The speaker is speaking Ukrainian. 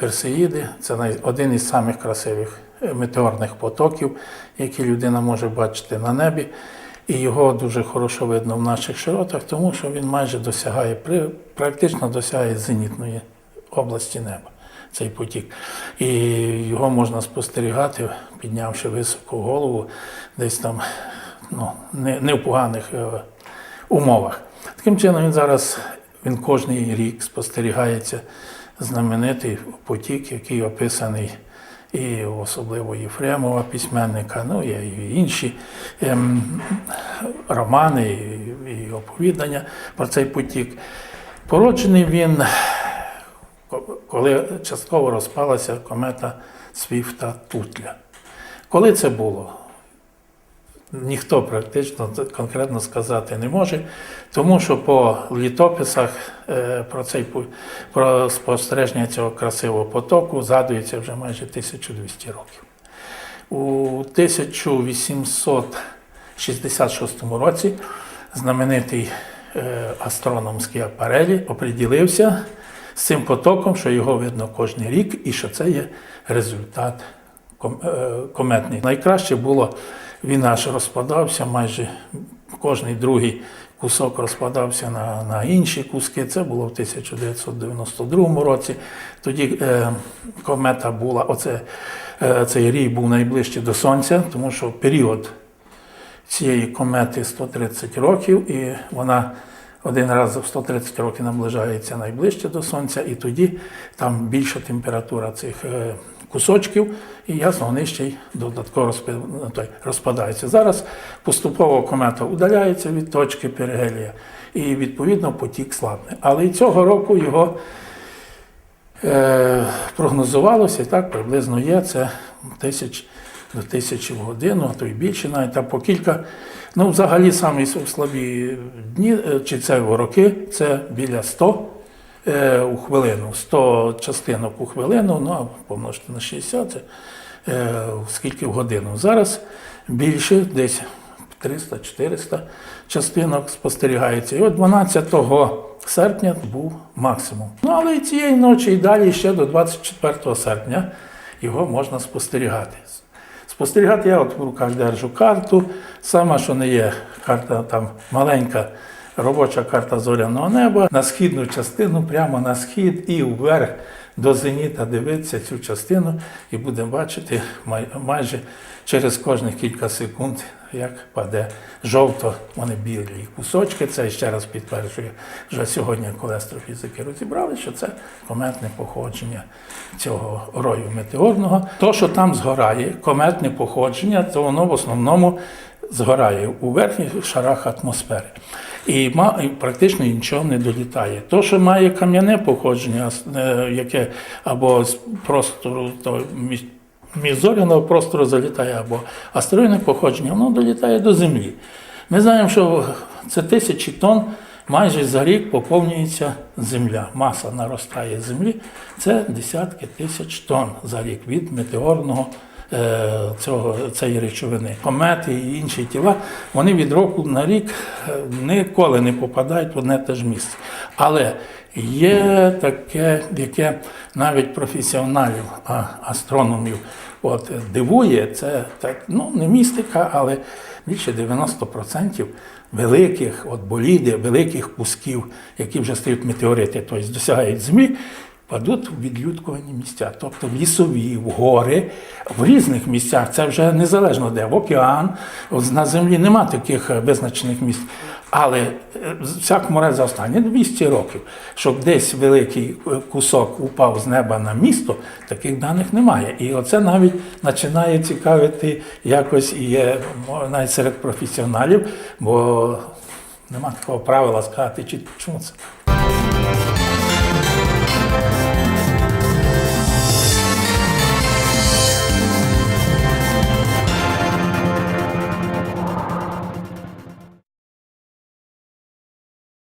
Персеїди це один із самих красивих е, метеорних потоків, які людина може бачити на небі. І його дуже хорошо видно в наших широтах, тому що він майже досягає, практично досягає зенітної області неба, цей потік. І його можна спостерігати, піднявши високу голову, десь там ну, не, не в поганих е, умовах. Таким чином, він зараз він кожний рік спостерігається знаменитий потік, який описаний і особливо Єфремова письменника, ну і інші ем, романи і, і оповідання про цей потік. Породжений він, коли частково розпалася комета Свіфта Тутля. Коли це було? Ніхто практично конкретно сказати не може, тому що по літописах е, про цей про спостереження цього красивого потоку згадується вже майже 1200 років. У 1866 році знаменитий е, астроном Скіапарелі оприділився з цим потоком, що його видно кожен рік, і що це є результат е, кометний. Найкраще було, він аж розпадався, майже кожний другий кусок розпадався на, на інші куски. Це було в 1992 році. Тоді е, комета була, оце, е, цей рій був найближче до Сонця, тому що період цієї комети 130 років, і вона один раз в 130 років наближається найближче до Сонця, і тоді там більша температура цих е, кусочків, і ясно, вони ще й додатково ну, розпадаються. Зараз поступово комета удаляється від точки перигелія, і відповідно потік слабне. Але і цього року його е, прогнозувалося, і так приблизно є. Це тисяч до тисячі в годину, а то й більше навіть там по кілька. Ну, взагалі самі слабі дні е, чи це роки, це біля 100 е, у хвилину, 100 частинок у хвилину, ну а помножити на 60, е, скільки в годину. Зараз більше, десь 300-400 частинок спостерігається. І от 12 серпня був максимум. Ну, але і цієї ночі і далі ще до 24 серпня його можна спостерігати. Спостерігати я от в руках держу карту. Сама, що не є карта там маленька робоча карта зоряного неба. На східну частину, прямо на схід і вверх до зеніта дивитися цю частину, і будемо бачити май- майже через кожних кілька секунд, як паде жовто, вони білі кусочки. Це ще раз підтверджує, вже сьогодні, коли астрофізики розібрали, що це кометне походження цього рою метеорного. То, що там згорає, кометне походження, то воно в основному згорає у верхніх шарах атмосфери. І, практично нічого не долітає. То, що має кам'яне походження, е, яке або з простору то між- міжзоряного простору залітає, або астероїдне походження, воно долітає до Землі. Ми знаємо, що це тисячі тонн майже за рік поповнюється земля. Маса наростає землі. Це десятки тисяч тонн за рік від метеорного цього, цієї речовини. Комети і інші тіла, вони від року на рік е, ніколи не попадають в одне те ж місце. Але є таке, яке навіть професіоналів, астрономів от, дивує, це так, ну, не містика, але більше 90% великих от боліди, великих кусків, які вже стають метеорити, тобто досягають землі, падуть в відлюдкувані місця, тобто в лісові, в гори, в різних місцях. Це вже незалежно де, в океан, на землі нема таких е, визначених місць. Але е, всякому разі за останні 200 років, щоб десь великий е, кусок упав з неба на місто, таких даних немає. І оце навіть починає цікавити якось і є навіть серед професіоналів, бо нема такого правила сказати, чи чому це.